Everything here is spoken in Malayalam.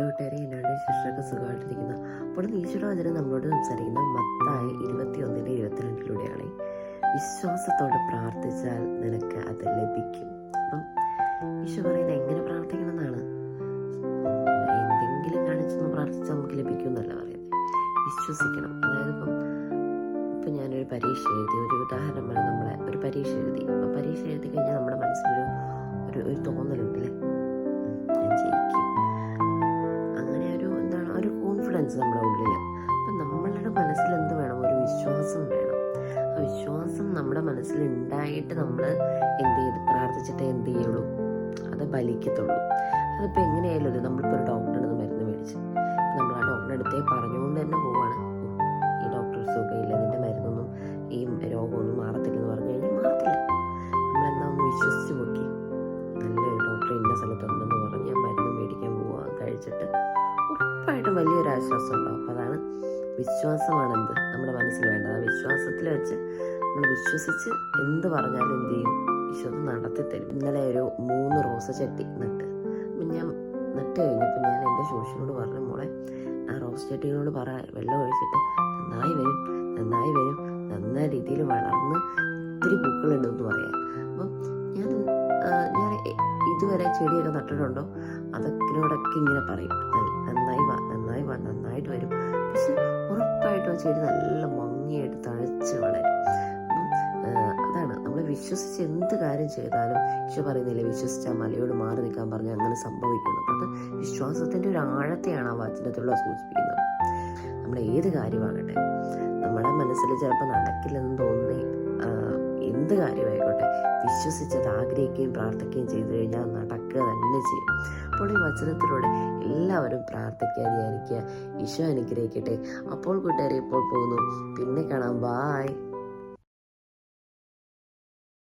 കൂട്ടുകാരെ എന്നാണ് ശിക്ഷയൊക്കെ സുഖമായിട്ടിരിക്കുന്നത് അപ്പോൾ ഈശ്വരവചനം നമ്മളോട് സംസാരിക്കുന്ന മത്തായ ഇരുപത്തിയൊന്നിന്റെ ഇരുപത്തിരണ്ടിലൂടെയാണ്. വിശ്വാസത്തോടെ പ്രാർത്ഥിച്ചാൽ നിനക്ക് അത് ലഭിക്കും. അപ്പം ഈശോ പറയുന്നത് എങ്ങനെ പ്രാർത്ഥിക്കണം എന്നാണ് എന്തെങ്കിലും കാണിച്ചൊന്ന് പ്രാർത്ഥിച്ചാൽ നമുക്ക് ലഭിക്കും എന്നല്ല പറയുന്നത്. വിശ്വസിക്കണം. അതായത് ഇപ്പം ഇപ്പം ഞാനൊരു പരീക്ഷ എഴുതി ഒരു ഉദാഹരണം പറഞ്ഞാൽ നമ്മളെ ഒരു പരീക്ഷ എഴുതി. അപ്പം പരീക്ഷ എഴുതി കഴിഞ്ഞാൽ കോൺഫിഡൻസ് നമ്മുടെ ഉള്ളിൽ അപ്പം നമ്മളുടെ മനസ്സിൽ എന്ത് വേണം? ഒരു വിശ്വാസം വേണം. ആ വിശ്വാസം നമ്മുടെ മനസ്സിൽ ഉണ്ടായിട്ട് നമ്മൾ എന്ത് ചെയ്ത് പ്രാർത്ഥിച്ചിട്ട് എന്ത് ചെയ്യുള്ളൂ? അത് ഫലിക്കത്തുള്ളൂ. അതിപ്പോൾ എങ്ങനെയായാലും അത് ഉറപ്പായിട്ടും വലിയൊരു ആശ്വാസം ഉണ്ടാവും അപ്പോൾ അതാണ് വിശ്വാസമാണ് എന്ത് നമ്മുടെ മനസ്സിൽ വേണ്ടത്. ആ വിശ്വാസത്തിൽ വെച്ച് നമ്മൾ വിശ്വസിച്ച് എന്ത് പറഞ്ഞാലും എന്ത് ചെയ്യും? ഈശോ അത് നടത്തി തരും ഇന്നലെ ഒരു മൂന്ന് റോസ് ചട്ടി നട്ട്. അപ്പം ഞാൻ നട്ട് കഴിഞ്ഞപ്പോൾ ഞാൻ എന്റെ ശോഷിനോട് പറഞ്ഞു മോളെ ആ റോസ് ചട്ടികളോട് പറ വെള്ളം ഒഴിച്ചിട്ട് നന്നായി വരും നന്നായി വരും. നന്നായ രീതിയിൽ വളർന്ന് ഒത്തിരി പൂക്കളുണ്ടെന്ന് പറയാം. അപ്പം ഞാൻ ഞാൻ ഇതുവരെ ചെടിയൊക്കെ നട്ടിട്ടുണ്ടോ? അതൊക്കെ ഇങ്ങനെ പറയും. നന്നായി നന്നായി നന്നായിട്ട് വരും. പക്ഷെ ഉറപ്പായിട്ടും ചെടി നല്ല ഭംഗിയായിട്ട് തഴച്ച് വളരും. അതാണ്. നമ്മൾ വിശ്വസിച്ച് എന്ത് കാര്യം ചെയ്താലും ഈശോ പറയുന്നില്ലേ വിശ്വസിച്ചാൽ മലയോട് മാറി നിൽക്കാൻ പറഞ്ഞാൽ അങ്ങനെ സംഭവിക്കുന്നു അത് വിശ്വാസത്തിന്റെ ഒരു ആഴത്തെയാണ് ആ വചനത്തിലൂടെ സൂചിപ്പിക്കുന്നത്. നമ്മൾ ഏത് കാര്യമാകട്ടെ നമ്മുടെ മനസ്സിൽ ചിലപ്പോൾ നടക്കില്ലെന്ന് തോന്നി എന്ത് കാര്യമായിക്കോട്ടെ വിശ്വസിച്ചത് ആഗ്രഹിക്കുകയും പ്രാർത്ഥിക്കുകയും ചെയ്തു കഴിഞ്ഞാൽ നടക്കുക തന്നെ ചെയ്യും. അപ്പോൾ ഈ വചനത്തിലൂടെ എല്ലാവരും പ്രാർത്ഥിക്കാൻ ധ്യാനിക്കുക ഈശോ അനുഗ്രഹിക്കട്ടെ. അപ്പോൾ കൂട്ടുകാരെ ഇപ്പോൾ പോകുന്നു. പിന്നെ കാണാം. ബായ്